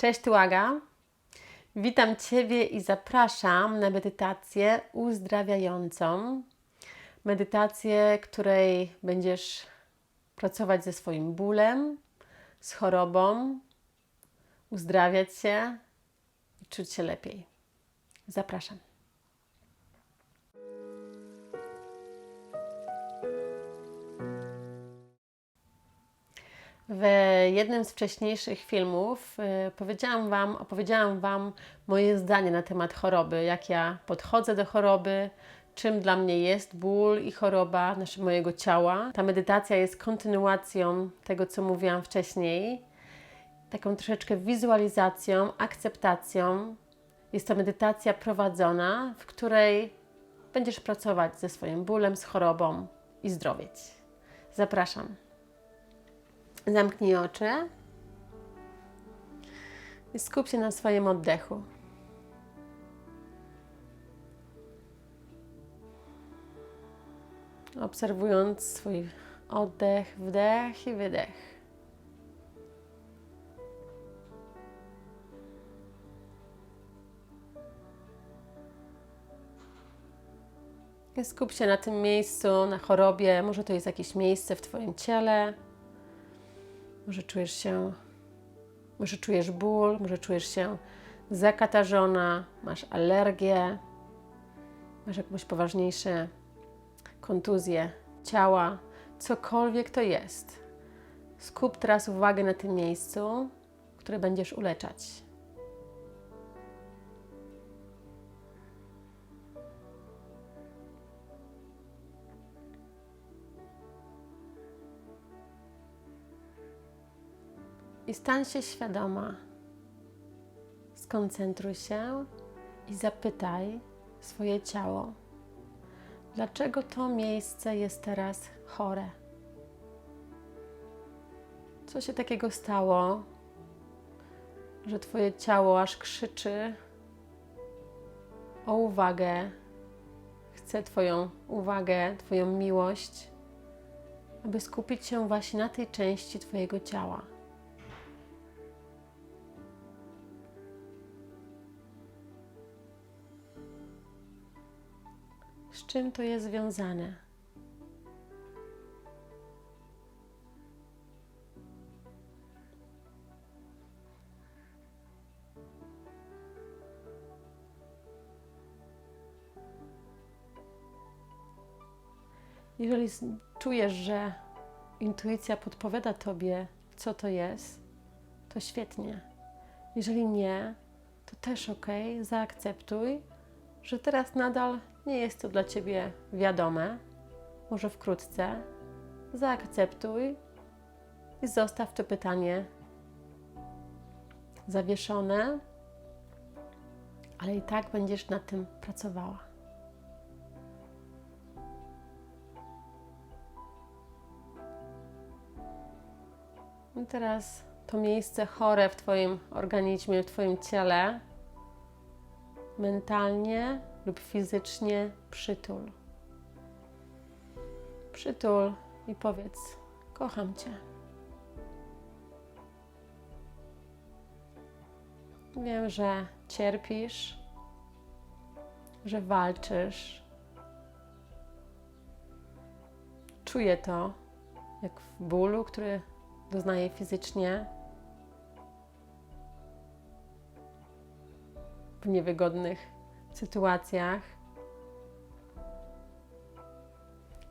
Cześć, tu Aga. Witam Ciebie i zapraszam na medytację uzdrawiającą. Medytację, której będziesz pracować ze swoim bólem, z chorobą, uzdrawiać się i czuć się lepiej. Zapraszam. W jednym z wcześniejszych filmów y, powiedziałam wam, opowiedziałam Wam moje zdanie na temat choroby, jak ja podchodzę do choroby, czym dla mnie jest ból i choroba naszego mojego ciała. Ta medytacja jest kontynuacją tego, co mówiłam wcześniej, taką troszeczkę wizualizacją, akceptacją. Jest to medytacja prowadzona, w której będziesz pracować ze swoim bólem, z chorobą i zdrowieć. Zapraszam. Zamknij oczy i skup się na swoim oddechu. Obserwując swój oddech, wdech i wydech. Skup się na tym miejscu, na chorobie. Może to jest jakieś miejsce w Twoim ciele. Może czujesz się, może czujesz ból, może czujesz się zakatarzona, masz alergię, masz jakąś poważniejsze kontuzję ciała, cokolwiek to jest. Skup teraz uwagę na tym miejscu, które będziesz uleczać. I stań się świadoma. Skoncentruj się i zapytaj swoje ciało, dlaczego to miejsce jest teraz chore. Co się takiego stało, że Twoje ciało aż krzyczy o uwagę, chce Twoją uwagę, Twoją miłość, aby skupić się właśnie na tej części Twojego ciała. Czym to jest związane? Jeżeli czujesz, że intuicja podpowiada tobie, co to jest, to świetnie. Jeżeli nie, to też ok, zaakceptuj, że teraz nadal nie jest to dla ciebie wiadome, może wkrótce, zaakceptuj i zostaw to pytanie zawieszone, ale i tak będziesz nad tym pracowała. I teraz to miejsce chore w Twoim organizmie, w Twoim ciele, mentalnie lub fizycznie przytul. Przytul i powiedz: Kocham Cię. Wiem, że cierpisz, że walczysz. Czuję to, jak w bólu, który doznaję fizycznie, w niewygodnych sytuacjach.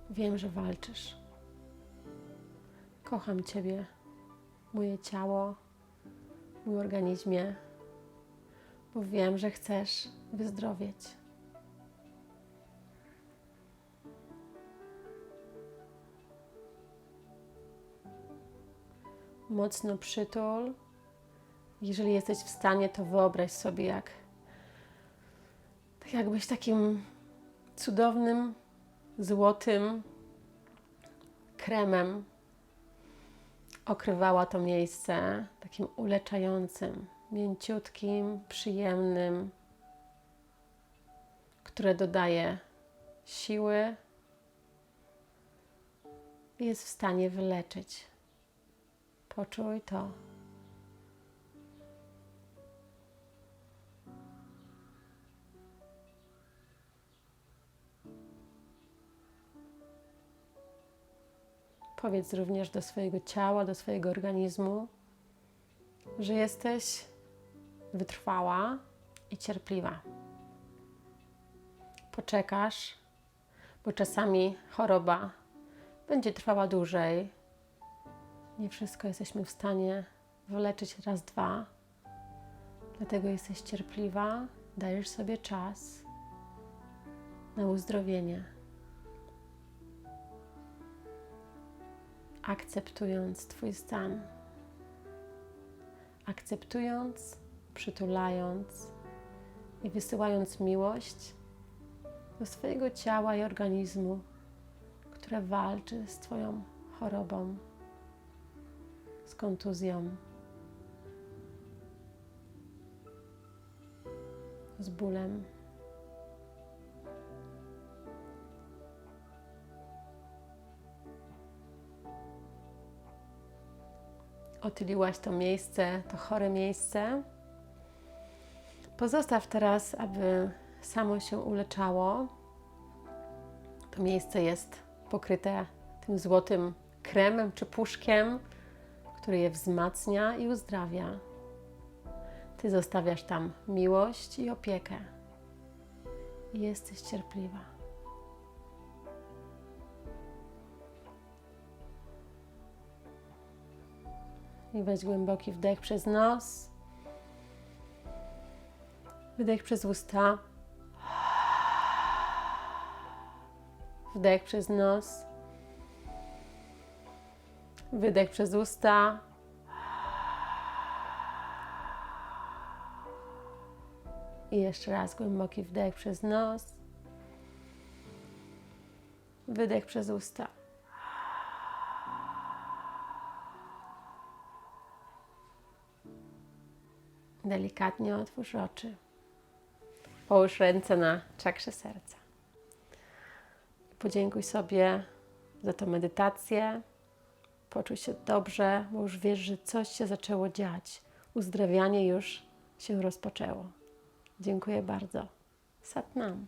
Wiem, że walczysz. Kocham Ciebie, moje ciało, mój organizmie, bo wiem, że chcesz wyzdrowieć. Mocno przytul. Jeżeli jesteś w stanie, to wyobraź sobie, jak tak jakbyś takim cudownym, złotym kremem okrywała to miejsce, takim uleczającym, mięciutkim, przyjemnym, które dodaje siły i jest w stanie wyleczyć. Poczuj to. Powiedz również do swojego ciała, do swojego organizmu, że jesteś wytrwała i cierpliwa. Poczekasz, bo czasami choroba będzie trwała dłużej. Nie wszystko jesteśmy w stanie wyleczyć raz, dwa. Dlatego jesteś cierpliwa, dajesz sobie czas na uzdrowienie. Akceptując Twój stan, akceptując, przytulając i wysyłając miłość do swojego ciała i organizmu, które walczy z Twoją chorobą, z kontuzją, z bólem. Otyliłaś to miejsce, to chore miejsce. Pozostaw teraz, aby samo się uleczało. To miejsce jest pokryte tym złotym kremem czy puszkiem, który je wzmacnia i uzdrawia. Ty zostawiasz tam miłość i opiekę. I jesteś cierpliwa. I weź głęboki wdech przez nos. Wydech przez usta. Wdech przez nos. Wydech przez usta. I jeszcze raz głęboki wdech przez nos. Wydech przez usta. Delikatnie otwórz oczy. Połóż ręce na czakrze serca. Podziękuj sobie za tą medytację. Poczuj się dobrze, bo już wiesz, że coś się zaczęło dziać. Uzdrawianie już się rozpoczęło. Dziękuję bardzo. Satnam.